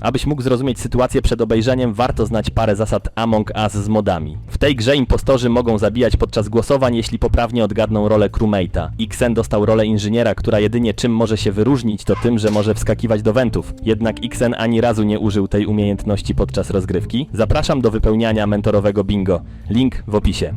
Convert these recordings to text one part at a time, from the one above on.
Abyś mógł zrozumieć sytuację przed obejrzeniem, warto znać parę zasad Among Us z modami. W tej grze impostorzy mogą zabijać podczas głosowań, jeśli poprawnie odgadną rolę crewmate'a. Xen dostał rolę inżyniera, która jedynie czym może się wyróżnić, to tym, że może wskakiwać do wentów. Jednak Xen ani razu nie użył tej umiejętności podczas rozgrywki. Zapraszam do wypełniania mentorowego bingo. Link w opisie.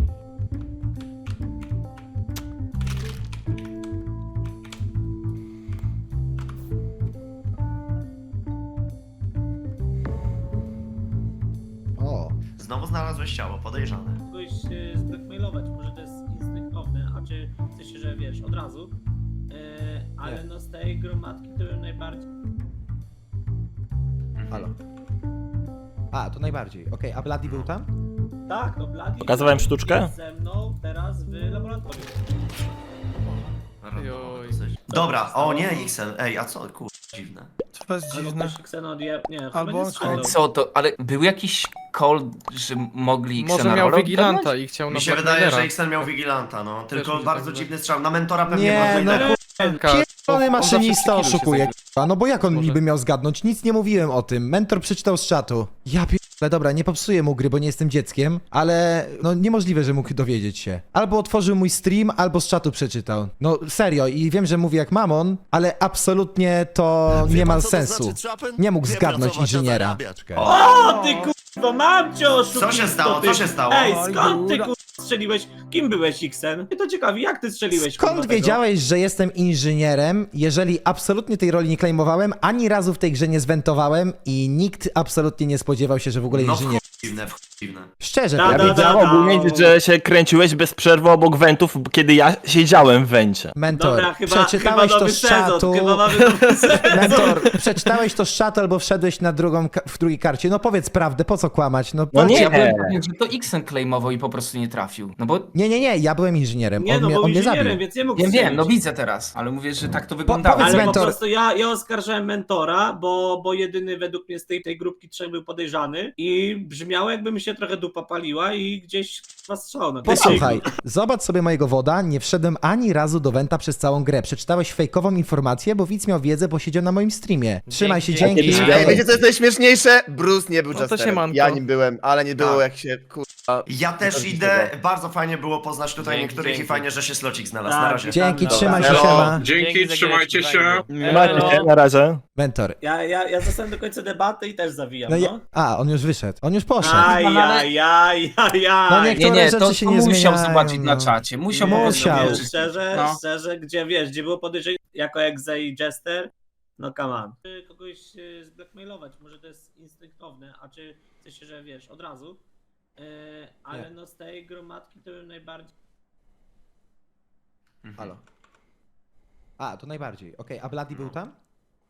Znowu znalazłeś ciało, podejrzane. kogoś e, zblackmailować, może to jest instynktowne, a czy w sensie, że wiesz, od razu. E, ale Nie. no z tej gromadki to bym najbardziej... halo. A, to najbardziej. Okej, a Bloody był tam? Tak, no Bloody Pokazywałem sztuczkę? jest ze mną teraz w laboratorium. Dosyć. Dobra, o nie, Xen, ej, a co, kur... dziwne. To jest Albo dziwne. Nie, chyba Albo nie on- strzelał. Co to, ale był jakiś call, że mogli Może Xena miał Vigilanta oddać? i chciał na Mi się wydaje, że Xen miał Vigilanta, no. Tylko mi się bardzo tak dziwny strzał. Na mentora pewnie Nie, no Pierdolony on maszynista oszukuje, k***a. No bo jak on Może. niby miał zgadnąć? Nic nie mówiłem o tym. Mentor przeczytał z czatu. Ja pierdolę, dobra, nie popsuję mu gry, bo nie jestem dzieckiem, ale no niemożliwe, że mógł dowiedzieć się. Albo otworzył mój stream, albo z czatu przeczytał. No serio, i wiem, że mówi jak mamon, ale absolutnie to nie ma sensu. Nie mógł zgadnąć inżyniera. O, ty kurwa, mam cię oszukić! Co się stało? ty- Co się stało? Ej, skąd ty kurwa strzeliłeś? Kim byłeś, Xen? Mnie to ciekawi, jak ty strzeliłeś? Skąd tego? wiedziałeś, że jestem inżynierem, jeżeli absolutnie tej roli nie claimowałem, ani razu w tej grze nie zwentowałem i nikt absolutnie nie spodziewał się, że w ogóle No w inżynier... dziwne, w chuj dziwne. Szczerze, Da, ja da, wiedziałem- da. Wiedziałem ogólnie, że się kręciłeś bez przerwy obok wentów, kiedy ja siedziałem w wencie. mentor, Dobra, chyba, przeczytałeś chyba to nowy z czatu... sezon, chyba mamy nowy sezon. Mentor, przeczytałeś to z czatu albo wszedłeś na drugą, ka- w drugiej karcie. No powiedz prawdę, po co kłamać? No, No nie. Ja byłem pewien, że to Xen claimował i po prostu nie trafił. No bo nie, nie, nie, ja byłem inżynierem. Nie on no, mnie, był on mnie inżynierem, zabił. więc nie mógł wiem, wiem, no strzelić. widzę teraz, ale mówię, że tak to wyglądało. powiedz Ale mentor- po prostu ja, ja oskarżałem mentora, bo, bo jedyny według mnie z tej, tej grupki trzech był podejrzany i brzmiało jakby mi się trochę dupa paliła i gdzieś was strzał na Posłuchaj, zobacz sobie mojego woda, nie wszedłem ani razu do Wenta przez całą grę. Przeczytałeś fejkową informację, bo widz miał wiedzę, bo siedział na moim streamie. Trzymaj się, Dzięki, dzięki. dzięki. Ej, wiecie co jest najśmieszniejsze? Bruce nie był No to siemanko. Ja nim byłem, ale nie było Tak. jak się Ja też idę, tego. bardzo fajnie było poznać tutaj Dzięki, niektórych i dzięki. fajnie, że się slocik znalazł. Tak. Na razie. Dzięki, Dobra. trzymaj się, Elo. siema. Dzięki, trzymajcie się. Trzymajcie się, na razie. Mentor. Ja, ja, ja zostałem do końca debaty i też zawijam, No no. ja, a, on już wyszedł. On już poszedł. Aj, No, aj, aj, aj, aj. No nie- Nie, Niektóre nie, rzeczy to, się nie musiał zmieniają, zobaczyć no. na czacie. Musiał Nie, po musiał. prostu wiedzieć. szczerze, No. szczerze, gdzie wiesz, gdzie było podejrzenie jako Exe i Jester, no come on. Czy Kogoś e, zblackmailować, może to jest instynktowne, a czy w sensie, że wiesz, od razu, e, ale Nie. no z tej gromadki to bym najbardziej... Halo. A, to najbardziej. Okej, a Bloody był tam?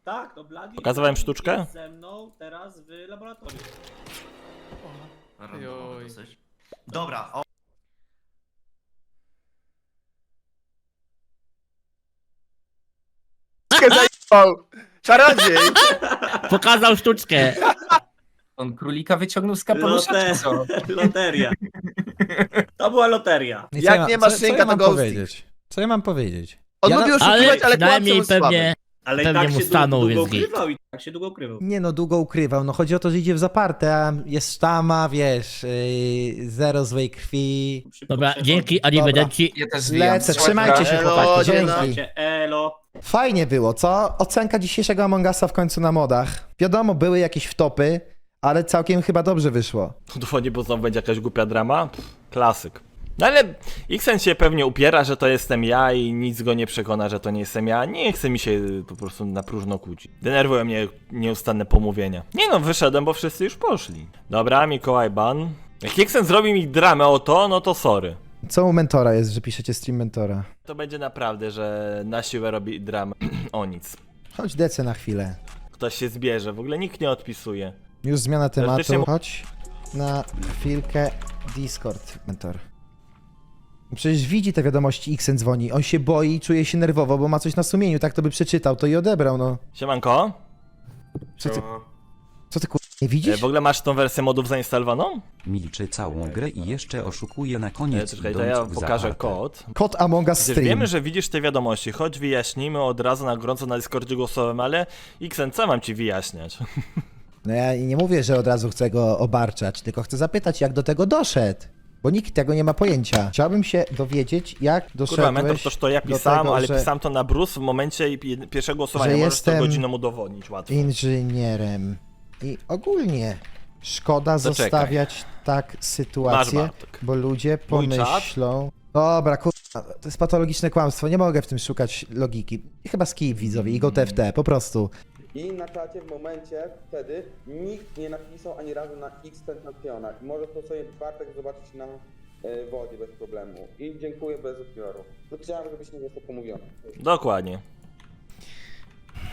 Tak, no Bloody Pokazywałem sztuczkę? jest ze mną teraz w laboratorium. Dosyć. Dobra, o... Zajebał! Czarodziej! Pokazał sztuczkę. On królika wyciągnął z kapelusza, Lote- czy co? Loteria. To była loteria. I Jak ja- nie ma co, co szynka, ja to mam ghosting. powiedzieć? Co ja mam powiedzieć? On Ja lubi Ale oszukiwać, ale kłamcą jest pewnie. Ale i Pewnie tak mu się stanął, długo, git. ukrywał i tak się długo ukrywał. Nie no, długo ukrywał. No chodzi o to, że idzie w zaparte, a jest sztama, wiesz, yy, zero złej krwi. Szybko Dobra, przechodzi. dzięki, arrivederci. Ja też zwijam. Lecę, Trzymaj trzymajcie się Elo, chłopaki, dzięki. Słuchajcie, Elo. Fajnie było, co? Ocenka dzisiejszego Among Usa w końcu na modach. Wiadomo, były jakieś wtopy, ale całkiem chyba dobrze wyszło. Dowodzi, bo znowu będzie jakaś głupia drama? Pff, klasyk. No ale Xen się pewnie upiera, że to jestem ja i nic go nie przekona, że to nie jestem ja. Nie chce mi się po prostu na próżno kłócić. Denerwują mnie nieustanne pomówienia. Nie no, wyszedłem, bo wszyscy już poszli. Dobra, Mikołaj Ban. Jak Xen zrobi mi dramę o to, no to sorry. Co u mentora jest, że piszecie stream mentora? To będzie naprawdę, że na siłę robi dramę o nic. Chodź DC na chwilę. Ktoś się zbierze, w ogóle nikt nie odpisuje. Już zmiana tematu. Chodź na chwilkę Discord, mentor. Przecież widzi te wiadomości, Xen dzwoni. On się boi, czuje się nerwowo, bo ma coś na sumieniu. Tak to by przeczytał, to i odebrał, no. Siemanko, Co ty, co ty kur... nie e, widzisz? w ogóle masz tą wersję modów zainstalowaną? Milczy całą grę i jeszcze oszukuje na E, koniec czekaj, to idąc ja w pokażę zaparte. kod. Kod Among Us Przecież stream. wiemy, że widzisz te wiadomości, choć wyjaśnijmy od razu na gorąco na Discordzie głosowym, ale Xen, co mam ci wyjaśniać? No ja nie mówię, że od razu chcę go obarczać, tylko chcę zapytać, jak do tego doszedł. Bo nikt tego nie ma pojęcia. Chciałbym się dowiedzieć, jak doszedłeś Kurwa, mentor, toż to ja do pisałem, tego, ale że pisałem to na Bruce w momencie jed- pierwszego głosowania. że Możesz jestem to godziną udowodnić łatwo. inżynierem. I ogólnie szkoda Zaczekaj. zostawiać tak sytuację, Bartek. bo ludzie Mój czat? pomyślą... Dobra, kurwa, to jest patologiczne kłamstwo, nie mogę w tym szukać logiki. I chyba skip widzowie, i go TFT, po prostu. I na czacie w momencie wtedy nikt nie napisał ani razu na X Tentaciona. Może to sobie Bartek zobaczyć na e, wodzie bez problemu. I dziękuję bez odbioru. To chciałem, żebyś nie został pomówiony. Dokładnie.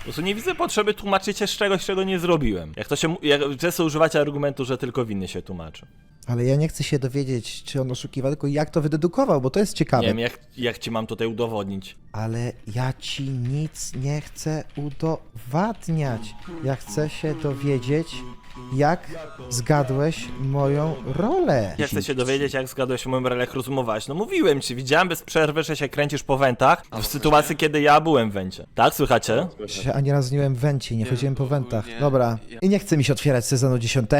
Po prostu nie widzę potrzeby tłumaczyć się z czegoś, czego nie zrobiłem. Jak to się. Jak często używacie argumentu, że tylko winny się tłumaczy. Ale ja nie chcę się dowiedzieć, czy on oszukiwał, tylko jak to wydedukował, bo to jest ciekawe. Nie wiem, jak, jak ci mam tutaj udowodnić. Ale ja ci nic nie chcę udowadniać. Ja chcę się dowiedzieć, jak zgadłeś moją rolę. Ja chcę się dowiedzieć, jak zgadłeś moją rolę, jak rozumowałeś. No mówiłem ci, widziałem bez przerwy, że się kręcisz po wentach, w sytuacji, kiedy ja byłem w wencie. Tak, słychacie? Że ani razu nie byłem w wencie, nie chodziłem po wentach. Dobra. I nie chce mi się otwierać sezonu 10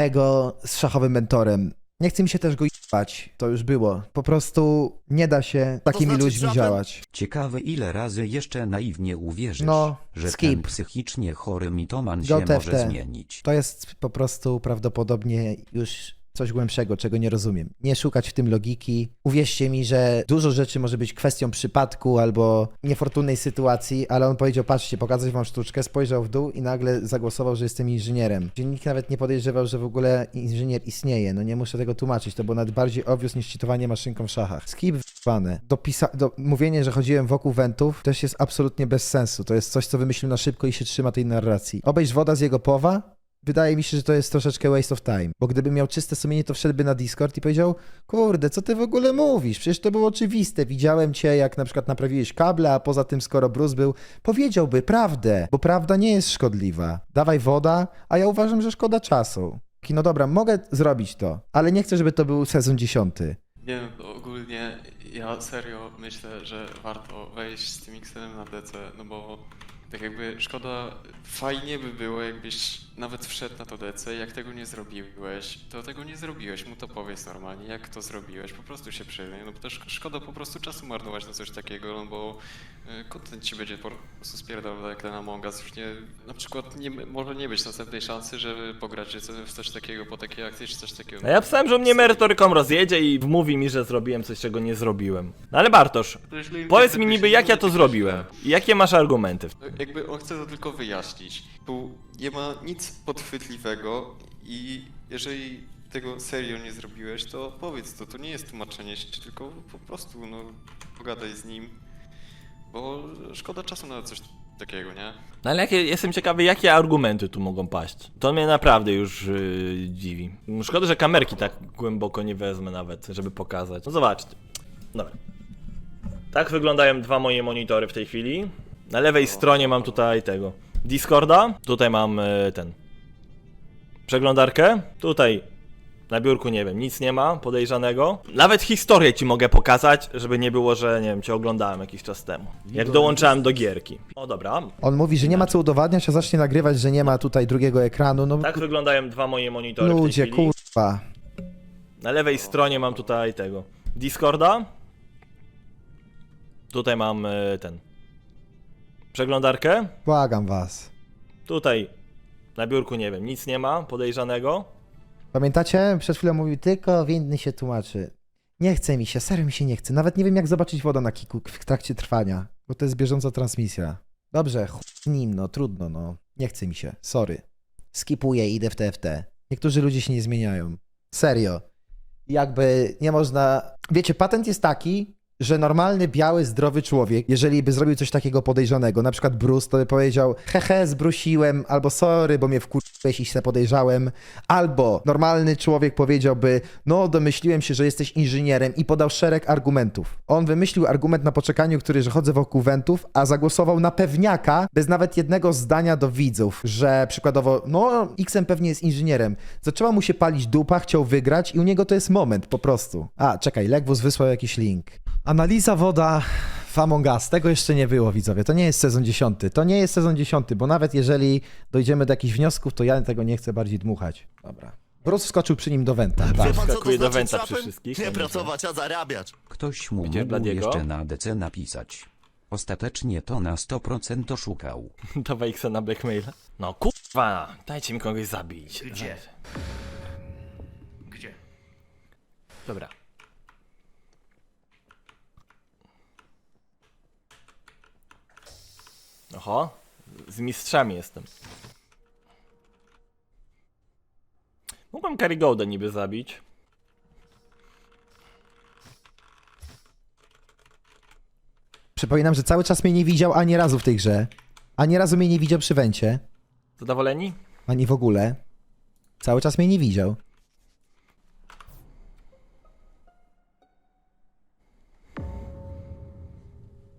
z szachowym mentorem. Nie chce mi się też go jebać. To już było. Po prostu nie da się takimi znaczy, ludźmi zatem- działać. Ciekawe ile razy jeszcze naiwnie uwierzysz, No, że skip. ten psychicznie chory mitoman Go się może zmienić. To jest po prostu prawdopodobnie już coś głębszego, czego nie rozumiem. Nie szukać w tym logiki. Uwierzcie mi, że dużo rzeczy może być kwestią przypadku albo niefortunnej sytuacji, ale on powiedział, patrzcie, pokazać wam sztuczkę, spojrzał w dół i nagle zagłosował, że jestem inżynierem. Gdzie nikt nawet nie podejrzewał, że w ogóle inżynier istnieje. No nie muszę tego tłumaczyć, to było nawet bardziej obvious niż czytowanie maszynką w szachach. Skip w***ane. Dopisa- do, mówienie, że chodziłem wokół wentów też jest absolutnie bez sensu. To jest coś, co wymyślił na szybko i się trzyma tej narracji. Obejrz woda z jego powa, Wydaje mi się, że to jest troszeczkę waste of time. Bo gdyby miał czyste sumienie, to wszedłby na Discord i powiedział: Kurde, co ty w ogóle mówisz? Przecież to było oczywiste. Widziałem cię, jak na przykład naprawiłeś kable, a poza tym, skoro Bruce był, powiedziałby prawdę, bo prawda nie jest szkodliwa. Dawaj woda, a ja uważam, że szkoda czasu. No dobra, mogę zrobić to, ale nie chcę, żeby to był sezon dziesiąty. Nie wiem, ogólnie ja serio myślę, że warto wejść z tym X-em na DC, no bo tak jakby szkoda, fajnie by było jakbyś nawet wszedł na to DC, jak tego nie zrobiłeś, to tego nie zrobiłeś, mu to powiedz normalnie, jak to zrobiłeś, po prostu się przyznaj, no bo też szkoda po prostu czasu marnować na coś takiego, no bo y, content ci będzie po prostu spierdalał jak ten Among Us, już nie, na przykład nie, może nie być następnej szansy, żeby pograć w coś takiego po takiej akcji, czy coś takiego. No ja pisałem, że mnie merytoryką rozjedzie i mówi mi, że zrobiłem coś, czego nie zrobiłem. No ale Bartosz, powiedz mi niby, jak ja to zrobiłem. I jakie masz argumenty? Jakby on chce to tylko wyjaśnić, bo nie ma nic podchwytliwego i jeżeli tego serio nie zrobiłeś, to powiedz to, to nie jest tłumaczenie się, tylko po prostu no, pogadaj z nim, bo szkoda czasu na coś takiego, nie? No ale jakie, jestem ciekawy, jakie argumenty tu mogą paść. To mnie naprawdę już yy, dziwi. Szkoda, że kamerki tak głęboko nie wezmę nawet, żeby pokazać. No zobaczcie. Dobra. Tak wyglądają dwa moje monitory w tej chwili. Na lewej stronie mam tutaj tego Discorda, tutaj mam yy, ten przeglądarkę, tutaj na biurku nie wiem, nic nie ma podejrzanego. Nawet historię ci mogę pokazać, żeby nie było, że nie wiem, cię oglądałem jakiś czas temu. Jak dołączałem do gierki. O dobra, On mówi, że nie ma co udowadniać, a zacznie nagrywać, że nie ma tutaj drugiego ekranu. No Tak wyglądają dwa moje monitory w tej ludzie, chwili. kurwa. Na lewej stronie mam tutaj tego Discorda. Tutaj mam e, ten przeglądarkę. Błagam was. Tutaj na biurku nie wiem, nic nie ma podejrzanego. Pamiętacie? Przed chwilą mówił, tylko winny się tłumaczy. Nie chce mi się, serio mi się nie chce. Nawet nie wiem, jak zobaczyć wodę na kiku w trakcie trwania, bo to jest bieżąca transmisja. Dobrze, chuj z nim, no trudno, no. Nie chce mi się, sorry. Skipuję, idę w TFT. Niektórzy ludzie się nie zmieniają. Serio. Jakby nie można... Wiecie, patent jest taki, że normalny, biały, zdrowy człowiek, jeżeli by zrobił coś takiego podejrzanego, na przykład Bruce, to by powiedział hehe, zbrusiłem, albo sorry, bo mnie wkurzyłeś i się podejrzałem, albo normalny człowiek powiedziałby, no domyśliłem się, że jesteś inżynierem i podał szereg argumentów. On wymyślił argument na poczekaniu, który, że chodzę wokół wentów, a zagłosował na pewniaka, bez nawet jednego zdania do widzów, że przykładowo, no Xem pewnie jest inżynierem. Zaczęła mu się palić dupa, chciał wygrać i u niego to jest moment po prostu. A, czekaj, Legwus wysłał jakiś link. Analiza woda w Among Us. Tego jeszcze nie było, widzowie. To nie jest sezon 10. To nie jest sezon 10, bo nawet jeżeli dojdziemy do jakichś wniosków, to ja tego nie chcę bardziej dmuchać. Dobra. Bruce wskoczył przy nim do Wenta. Tak. Wskakuje do Wenta przy wszystkich. Nie pracować, a zarabiać. Ktoś mu Gdzie mógł Bladiego? jeszcze na DC napisać. Ostatecznie to na 100% oszukał. Dawaj X na blackmail. No kurwa, dajcie mi kogoś zabić. Gdzie? Gdzie? Dobra. Oho, z mistrzami jestem. Mógłbym Kerrygoda niby zabić. Przypominam, że cały czas mnie nie widział ani razu w tej grze. Ani razu mnie nie widział przy Wencie. Zadowoleni? Ani w ogóle. Cały czas mnie nie widział.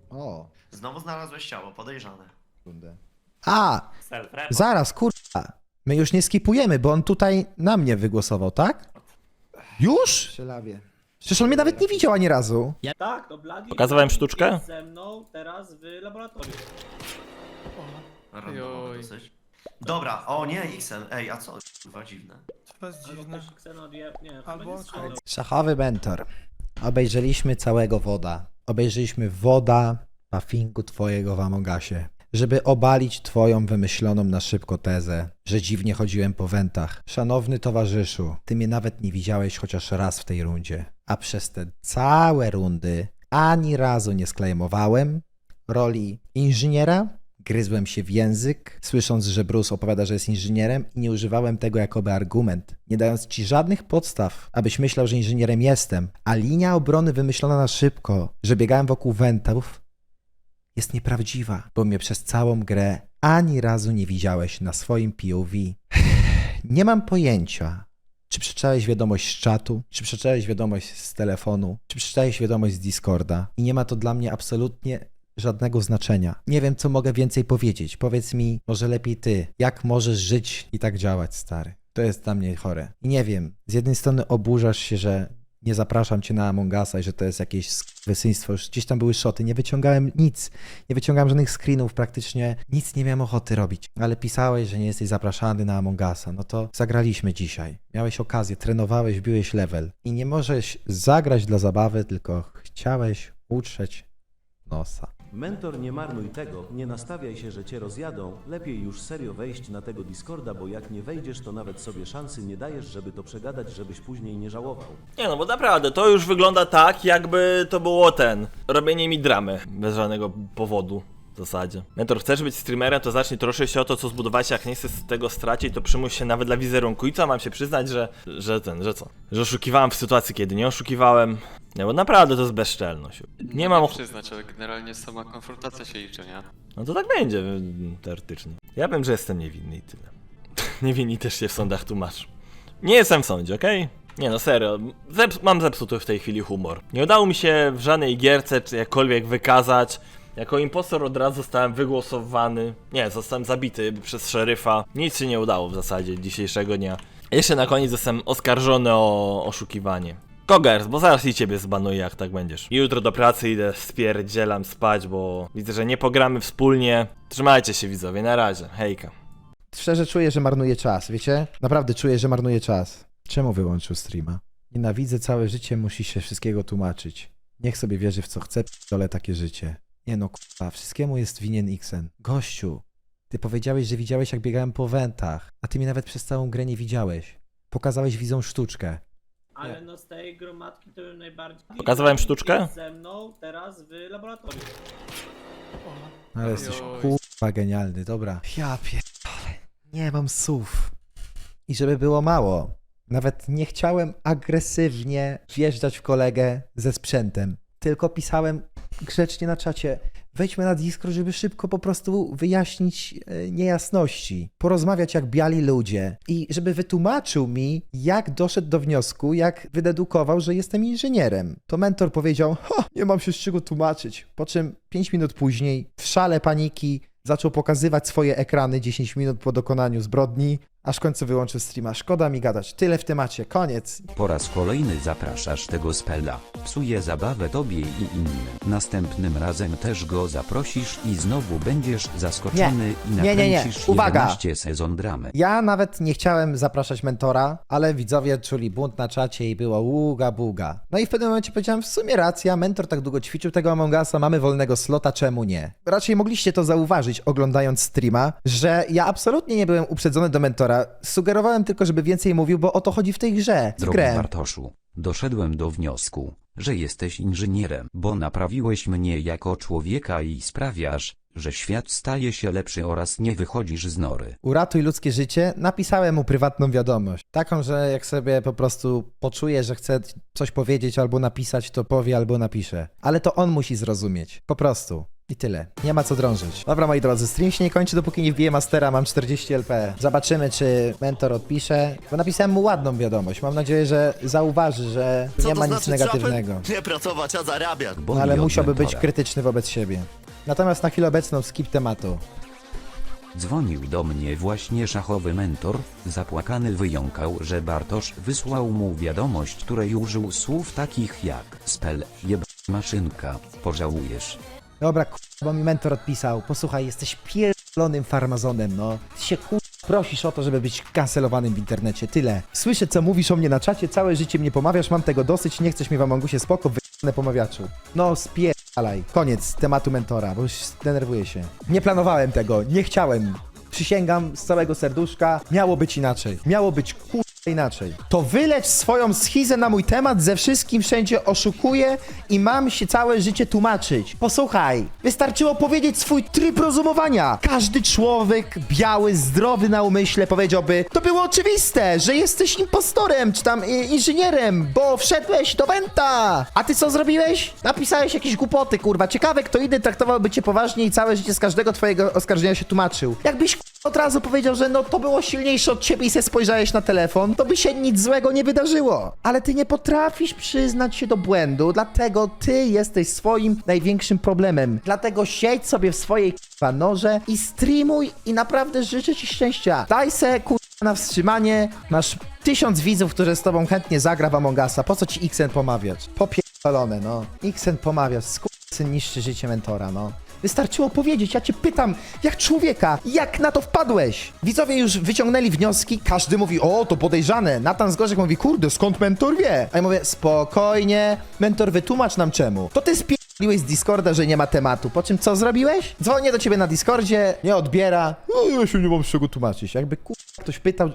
O, Znowu znalazłeś ciało, podejrzane. A, zaraz, kurwa. My już nie skipujemy, bo on tutaj na mnie wygłosował, tak? Już? Strzelawie. Przecież on mnie nawet nie widział ani razu. Tak, to Bloody Pokazywałem Bloody sztuczkę? jest ze mną teraz w laboratorium. Randomowo Oj. dosyć. Dobra, o nie, Xem. Ej, a co? Kurwa dziwne. Albo ktoś Xenodie... Nie, chyba nie strzelał. Szachowy mentor. Obejrzeliśmy całego woda. Obejrzeliśmy woda puffingu twojego w Amongasie. Żeby obalić twoją wymyśloną na szybko tezę, że dziwnie chodziłem po wentach. Szanowny towarzyszu, ty mnie nawet nie widziałeś chociaż raz w tej rundzie. A przez te całe rundy ani razu nie sklejmowałem roli inżyniera, gryzłem się w język, słysząc, że Bruce opowiada, że jest inżynierem i nie używałem tego jakoby argument, nie dając ci żadnych podstaw, abyś myślał, że inżynierem jestem. A linia obrony wymyślona na szybko, że biegałem wokół wentów, jest nieprawdziwa, bo mnie przez całą grę ani razu nie widziałeś na swoim POV. Nie mam pojęcia, czy przeczytałeś wiadomość z czatu, czy przeczytałeś wiadomość z telefonu, czy przeczytałeś wiadomość z Discorda i nie ma to dla mnie absolutnie żadnego znaczenia. Nie wiem, co mogę więcej powiedzieć. Powiedz mi, może lepiej ty, jak możesz żyć i tak działać, stary. To jest dla mnie chore. I nie wiem, z jednej strony oburzasz się, że nie zapraszam cię na Among Usa i że to jest jakieś wysyństwo. Gdzieś tam były szoty, nie wyciągałem nic. Nie wyciągałem żadnych screenów, praktycznie nic nie miałem ochoty robić. Ale pisałeś, że nie jesteś zapraszany na Among Usa. No to zagraliśmy dzisiaj. Miałeś okazję, trenowałeś, biłeś level. I nie możesz zagrać dla zabawy, tylko chciałeś utrzeć nosa. Mentor, nie marnuj tego, nie nastawiaj się, że cię rozjadą. Lepiej już serio wejść na tego Discorda, bo jak nie wejdziesz, to nawet sobie szansy nie dajesz, żeby to przegadać, żebyś później nie żałował. Nie no, bo naprawdę, to już wygląda tak, jakby to było ten, robienie mi dramy, bez żadnego powodu. W zasadzie. Mentor, chcesz być streamerem, to zacznij troszczyć się o to, co zbudowałeś, jak nie chcesz tego stracić, to przymuś się nawet dla wizerunku. I co, mam się przyznać, że, że ten, że co? Że oszukiwałem w sytuacji, kiedy nie oszukiwałem? Nie, bo naprawdę to jest bezczelność. Nie mam och- przyznać, ale generalnie sama konfrontacja się liczy, nie? No to tak będzie, teoretycznie. Ja wiem, że jestem niewinny i tyle. Niewinni też się w sądach tłumaczą. Nie jestem w sądzie, okej? Nie no, serio, Zeps mam zepsuty w tej chwili humor. Nie udało mi się w żadnej gierce czy jakkolwiek wykazać. Jako impostor od razu zostałem wygłosowany. Nie, zostałem zabity przez szeryfa. Nic się nie udało w zasadzie dzisiejszego dnia. Jeszcze na koniec zostałem oskarżony o oszukiwanie. Kogers, bo zaraz i ciebie zbanuję, jak tak będziesz. Jutro do pracy idę, spierdzielam spać, bo widzę, że nie pogramy wspólnie. Trzymajcie się widzowie, na razie, hejka. Szczerze czuję, że marnuje czas, wiecie? Naprawdę czuję, że marnuje czas. Czemu wyłączył streama? Nienawidzę całe życie, musi się wszystkiego tłumaczyć. Niech sobie wierzy w co chce, dole takie życie. Nie no, kurwa, wszystkiemu jest winien Xen. Gościu, ty powiedziałeś, że widziałeś jak biegałem po wentach, a ty mnie nawet przez całą grę nie widziałeś. Pokazałeś widzą sztuczkę. Ale no z tej gromadki to najbardziej... Pokazywałem sztuczkę? Jest ze mną teraz w laboratorium. Ale jesteś Oj. kurwa genialny, dobra. Ja pierdolę, nie mam słów. I żeby było mało, nawet nie chciałem agresywnie wjeżdżać w kolegę ze sprzętem, tylko pisałem grzecznie na czacie, wejdźmy na Discord, żeby szybko po prostu wyjaśnić e, niejasności, porozmawiać jak biali ludzie. I żeby wytłumaczył mi, jak doszedł do wniosku, jak wydedukował, że jestem inżynierem. To mentor powiedział, ha, nie mam się z czego tłumaczyć, po czym 5 minut później w szale paniki zaczął pokazywać swoje ekrany 10 minut po dokonaniu zbrodni, Aż w końcu wyłączył streama. Szkoda mi gadać. Tyle w temacie. Koniec. Po raz kolejny zapraszasz tego spela. Psuje zabawę tobie i innym. Następnym razem też go zaprosisz i znowu będziesz zaskoczony i Nie, nie, nie. nakręcisz Uwaga. 11 sezon dramy. Ja nawet nie chciałem zapraszać mentora, ale widzowie czuli bunt na czacie i było ługa buga. No i w pewnym momencie powiedziałem, w sumie racja, mentor tak długo ćwiczył tego Among Usa, mamy wolnego slota, czemu nie? Raczej mogliście to zauważyć oglądając streama, że ja absolutnie nie byłem uprzedzony do mentora, sugerowałem tylko, żeby więcej mówił, bo o to chodzi w tej grze. W Drogi grę. Bartoszu, doszedłem do wniosku, że jesteś inżynierem, bo naprawiłeś mnie jako człowieka i sprawiasz, że świat staje się lepszy oraz nie wychodzisz z nory. Uratuj ludzkie życie, napisałem mu prywatną wiadomość. Taką, że jak sobie po prostu poczuje, że chce coś powiedzieć albo napisać, to powie albo napisze. Ale to on musi zrozumieć. Po prostu. I tyle. Nie ma co drążyć. Dobra, moi drodzy, stream się nie kończy, dopóki nie wbiję mastera, mam 40 LP. Zobaczymy, czy mentor odpisze. Bo napisałem mu ładną wiadomość. Mam nadzieję, że zauważy, że nie ma nic negatywnego. Nie pracować, a zarabiać. Bo No, ale musiałby być krytyczny wobec siebie. Natomiast na chwilę obecną skip tematu. Dzwonił do mnie właśnie szachowy mentor, zapłakany wyjąkał, że Bartosz wysłał mu wiadomość, której użył słów takich jak spell, jeb, maszynka, pożałujesz. Dobra, bo mi mentor odpisał. Posłuchaj, jesteś pierdolonym farmazonem, no. Ty się k***, prosisz o to, żeby być kancelowanym w internecie. Tyle. Słyszę, co mówisz o mnie na czacie, całe życie mnie pomawiasz, mam tego dosyć, nie chcesz mi w Amongusie spoko, wyjebane pomawiaczu. No, spierdalaj. Koniec tematu mentora, bo już denerwuję się. Nie planowałem tego, nie chciałem. Przysięgam z całego serduszka, miało być inaczej. Miało być kur... inaczej. To wylecz swoją schizę na mój temat, ze wszystkim wszędzie oszukuję i mam się całe życie tłumaczyć. Posłuchaj, wystarczyło powiedzieć swój tryb rozumowania. Każdy człowiek biały, zdrowy na umyśle powiedziałby, to było oczywiste, że jesteś impostorem, czy tam inżynierem, bo wszedłeś do Wenta. A ty co zrobiłeś? Napisałeś jakieś głupoty, kurwa. Ciekawe, kto inny traktowałby cię poważnie i całe życie z każdego twojego oskarżenia się tłumaczył. Jakbyś od razu powiedział, że no to było silniejsze od ciebie i se spojrzałeś na telefon, to by się nic złego nie wydarzyło. Ale ty nie potrafisz przyznać się do błędu, dlatego ty jesteś swoim największym problemem. Dlatego siedź sobie w swojej k***a norze i streamuj i naprawdę życzę ci szczęścia. Daj se k***a na wstrzymanie, masz tysiąc widzów, którzy z tobą chętnie zagra w Among Usa. Po co ci Xen pomawiać? Popierdolone, no. Xen pomawia, skurczyn niszczy życie mentora, no. Wystarczyło powiedzieć, ja cię pytam, jak człowieka, jak na to wpadłeś? Widzowie już wyciągnęli wnioski, każdy mówi, o, to podejrzane. Natan Zgorzek mówi, kurde, skąd mentor wie? A ja mówię, spokojnie, mentor wytłumacz nam czemu. To ty spierdoliłeś z Discorda, że nie ma tematu, po czym co zrobiłeś? Dzwonię do ciebie na Discordzie, nie odbiera, no ja się nie mam z czego tłumaczyć. Jakby, kur... ktoś pytał,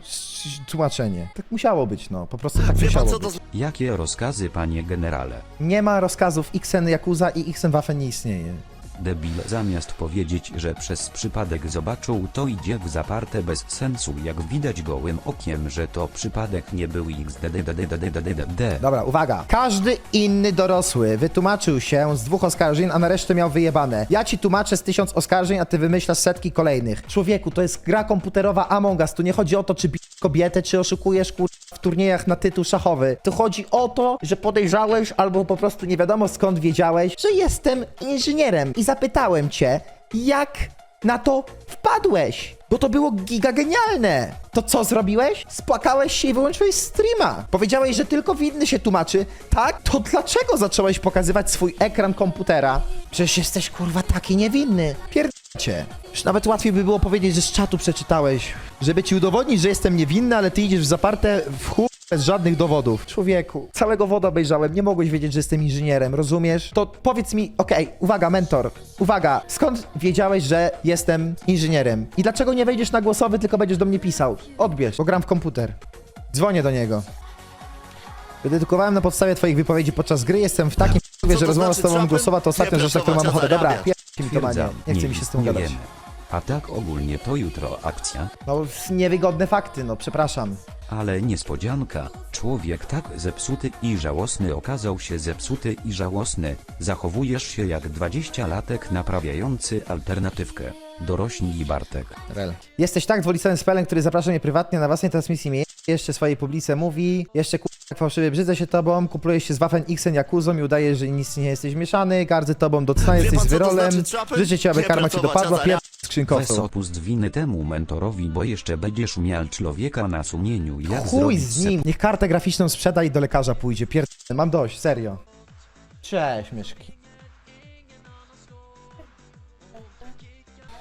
tłumaczenie. Tak musiało być, no, po prostu tak Wie pan musiało co być. to Jakie rozkazy panie generale? Nie ma rozkazów Xen Yakuza i Xen Waffen nie istnieje. Debil zamiast powiedzieć, że przez przypadek zobaczył to idzie w zaparte bez sensu jak widać gołym okiem, że to przypadek nie był xdddddddd. Dobra, uwaga. Każdy inny dorosły wytłumaczył się z dwóch oskarżeń, a na resztę miał wyjebane. Ja ci tłumaczę z tysiąc oskarżeń, a ty wymyślasz setki kolejnych. Człowieku, to jest gra komputerowa Among Us. Tu nie chodzi o to, czy kobietę, czy oszukujesz kur... w turniejach na tytuł szachowy. Tu chodzi o to, że podejrzałeś albo po prostu nie wiadomo skąd wiedziałeś, że jestem inżynierem. I zapytałem cię, jak na to wpadłeś? Bo to było giga genialne. To co zrobiłeś? Spłakałeś się i wyłączyłeś streama. Powiedziałeś, że tylko winny się tłumaczy. Tak? To dlaczego zacząłeś pokazywać swój ekran komputera? Przecież jesteś kurwa taki niewinny. Pierdolcie. Nawet łatwiej by było powiedzieć, że z czatu przeczytałeś. Żeby ci udowodnić, że jestem niewinny, ale ty idziesz w zaparte w chuj bez żadnych dowodów. Człowieku, całego woda obejrzałem, nie mogłeś wiedzieć, że jestem inżynierem, rozumiesz? To powiedz mi, okej, uwaga, mentor, uwaga, skąd wiedziałeś, że jestem inżynierem? I dlaczego nie wejdziesz na głosowy, tylko będziesz do mnie pisał? Odbierz, bo gram w komputer. Dzwonię do niego. Wydedukowałem na podstawie twoich wypowiedzi podczas gry, jestem w takim Co że rozmowa znaczy, z tobą głosowa to ostatnia nie rzecz, na którą mam ochotę. Dobra, pierdź mi to manie. Nie chce mi się z tym gadać. wiemy. A tak ogólnie to jutro akcja, No, niewygodne fakty, no, przepraszam. ale niespodzianka. Człowiek tak zepsuty i żałosny okazał się zepsuty i żałosny. Zachowujesz się jak 20-latek naprawiający alternatywkę. Dorośnij Bartek. Rel. Jesteś tak dwulicznym spelem, który zaprasza mnie prywatnie na własnej transmisji mnie. Jeszcze swojej publice mówi, jeszcze ku... jak fałszywie brzydzę się tobą, kuplujesz się z Waffen Xen Jakuzą i udajesz, że nic nie jesteś mieszany, gardzę tobą, Wie jesteś pan, z co to wyrolem, znaczy, trapy? życzę ci, aby Nie karma ci pracować, dopadła, a pier... Weź opust winy temu mentorowi, bo jeszcze będziesz miał człowieka na sumieniu. Jak Chuj zrobić z nim. Niech kartę graficzną sprzeda i do lekarza pójdzie. Pier... Mam dość, serio. Cześć, myszki.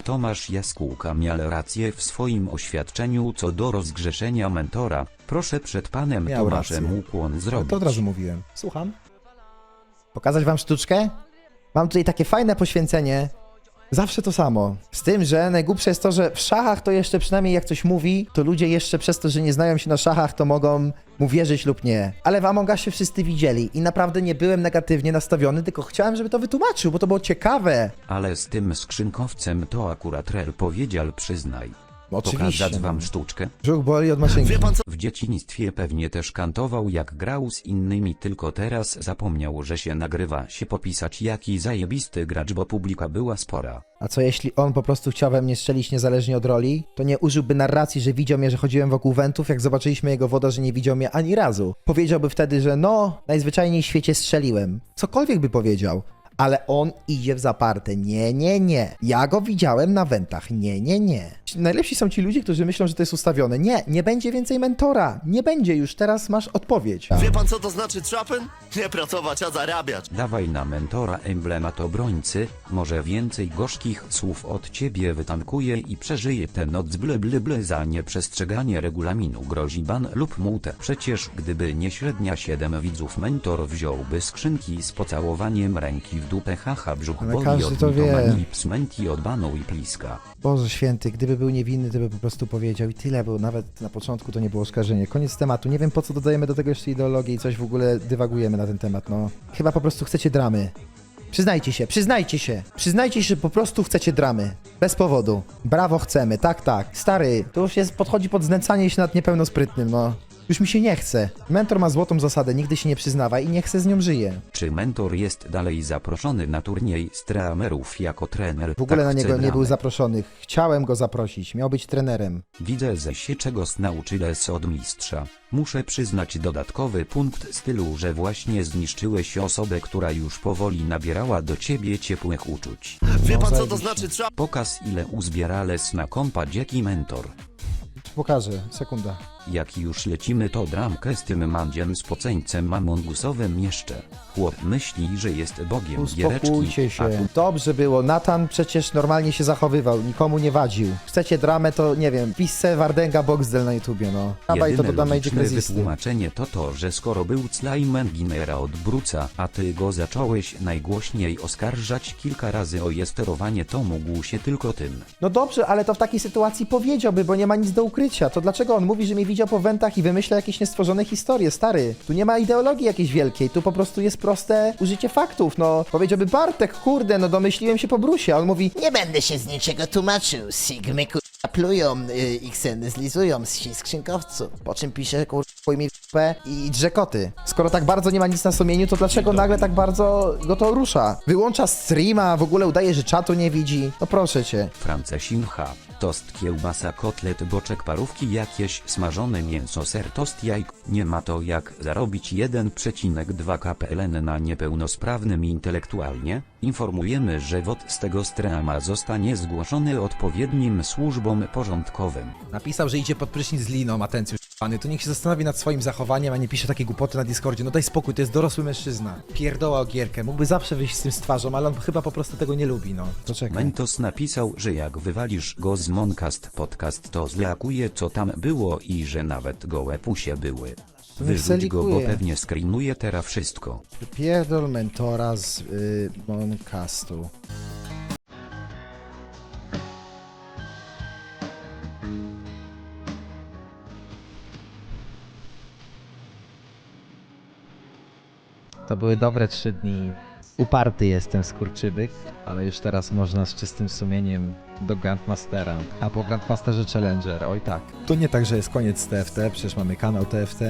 Tomasz Jaskółka miał rację w swoim oświadczeniu co do rozgrzeszenia mentora. Proszę przed panem Miał Tomaszem rację. ukłon zrobić. To od razu mówiłem. Słucham. Pokazać wam sztuczkę? Mam tutaj takie fajne poświęcenie. Zawsze to samo. Z tym, że najgłupsze jest to, że w szachach to jeszcze przynajmniej jak coś mówi, to ludzie jeszcze przez to, że nie znają się na szachach, to mogą mu wierzyć lub nie. Ale w Among Usie wszyscy widzieli i naprawdę nie byłem negatywnie nastawiony, tylko chciałem, żeby to wytłumaczył, bo to było ciekawe. Ale z tym skrzynkowcem to akurat Rel powiedział przyznaj. Oczywiście. Pokazać wam sztuczkę? Brzuch boli od maszynki. W dzieciństwie pewnie też kantował jak grał z innymi, tylko teraz zapomniał, że się nagrywa się popisać jaki zajebisty gracz, bo publika była spora. A co jeśli on po prostu chciał we mnie strzelić niezależnie od roli? To nie użyłby narracji, że widział mnie, że chodziłem wokół wentów, jak zobaczyliśmy jego woda, że nie widział mnie ani razu. Powiedziałby wtedy, że no, najzwyczajniej w świecie strzeliłem. Cokolwiek by powiedział. Ale on idzie w zaparte. Nie, nie, nie. Ja go widziałem na wentach. Nie, nie, nie. Najlepsi są ci ludzie, którzy myślą, że to jest ustawione. Nie, nie będzie więcej mentora. Nie będzie już. Teraz masz odpowiedź. Wie pan co to znaczy trapen? Nie pracować, a zarabiać. Dawaj na mentora emblemat obrońcy, może więcej gorzkich słów od ciebie wytankuje i przeżyje ten noc ble ble ble za nieprzestrzeganie regulaminu grozi ban lub mutę. Przecież gdyby nie średnia 7 widzów mentor wziąłby skrzynki z pocałowaniem ręki w dupę haha brzuch Ale boli każdy od to wie. mitomanii psmenti od banu i pliska. Boże święty, gdyby był niewinny, to by po prostu powiedział i tyle, bo nawet na początku to nie było oskarżenie. Koniec tematu. Nie wiem po co dodajemy do tego jeszcze ideologię i coś w ogóle dywagujemy na ten temat, no. Chyba po prostu chcecie dramy. Przyznajcie się, przyznajcie się. Przyznajcie się, że po prostu chcecie dramy. Bez powodu. Brawo chcemy, tak, tak. Stary, to już jest, podchodzi pod znęcanie się nad niepełnosprytnym, no. Już mi się nie chce. Mentor ma złotą zasadę, nigdy się nie przyznawa i niech se z nią żyje. Czy mentor jest dalej zaproszony na turniej streamerów jako trener? W ogóle Tak na chce niego nie był zaproszony. Chciałem go zaprosić, miał być trenerem. Widzę ze się czegos nauczyles od mistrza. Muszę przyznać dodatkowy punkt stylu, że właśnie zniszczyłeś osobę, która już powoli nabierała do ciebie ciepłych uczuć. Wie pan co to znaczy trapen? Pokaz ile uzbiera les na kompa dzieki mentor. Pokażę, sekunda. Jak już lecimy to dramkę z tym mandziem z poceńcem amongusowym jeszcze. Chłop myśli, że jest bogiem giereczki, Uspokójcie a się. tu Dobrze było. Natan przecież normalnie się zachowywał, nikomu nie wadził. Chcecie dramę, to nie wiem, pisce Wardenga Boxdel na YouTubie, no. Dawaj to Jedyne do Damage logiczne Resisty. wytłumaczenie to to, że skoro był Slajmen Ginera od Bruca, a ty go zacząłeś najgłośniej oskarżać kilka razy o jesterowanie, to mógł się tylko tym. No dobrze, ale to w takiej sytuacji powiedziałby, bo nie ma nic do ukrycia. To dlaczego on mówi, że mnie widział po wentach i wymyśla jakieś niestworzone historie, stary? Tu nie ma ideologii jakiejś wielkiej, tu po prostu jest proste użycie faktów, no. Powiedziałby Bartek, kurde, no domyśliłem się po brusie, a on mówi, Nie będę się z niczego tłumaczył. Sigmy kurwa plują, y, Xeny zlizują z skrzynkowców. po czym pisze, kurde, chuj mi p i drze koty. Skoro tak bardzo nie ma nic na sumieniu, to dlaczego nagle tak bardzo go to rusza? Wyłącza streama, w ogóle udaje, że czatu nie widzi. No proszę cię. Francesinha, tost kiełbasa kotlet boczek parówki jakieś smażone mięso ser tost jajk. Nie ma to jak zarobić 1,2 kpl na niepełnosprawnym intelektualnie. Informujemy, że wod z tego streama zostanie zgłoszony odpowiednim służbom porządkowym. Napisał, że idzie pod prysznic z liną, atencjusz pany. To niech się zastanowi nad swoim zachowaniem, a nie pisze takie głupoty na Discordzie. No daj spokój, to jest dorosły mężczyzna. Pierdoła o gierkę. Mógłby zawsze wyjść z tym z twarzą, ale on chyba po prostu tego nie lubi, no. To czekaj. Mentos napisał, że jak wywalisz go z Moncast podcast to zlakuje co tam było i że nawet gołe pusie były. niech Wyrzuć go, bo pewnie screenuje teraz wszystko. Pierdol mentora z y, Moncastu. To były dobre trzy dni. Uparty jestem skurczybyk, ale już teraz można z czystym sumieniem do Grandmastera. A po Grandmasterze Challenger, oj tak. To nie tak, że jest koniec TFT, przecież mamy kanał TFT.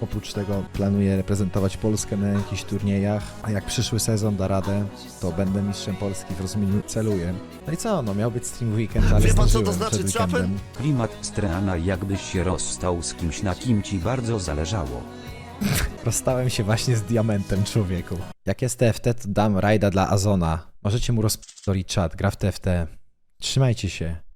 Oprócz tego planuję reprezentować Polskę na jakichś turniejach, a jak przyszły sezon da radę, to będę mistrzem Polski w rozumieniu celuję. No i co, no miał być stream weekend, ale Wie pan, co to znaczy przed weekendem. Klimat Streana jakbyś się rozstał z kimś na kim ci bardzo zależało. Rozstałem się właśnie z diamentem, człowieku. Jak jest TFT, to dam rajda dla Azona. Możecie mu rozpisać czat, gra w TFT. Trzymajcie się.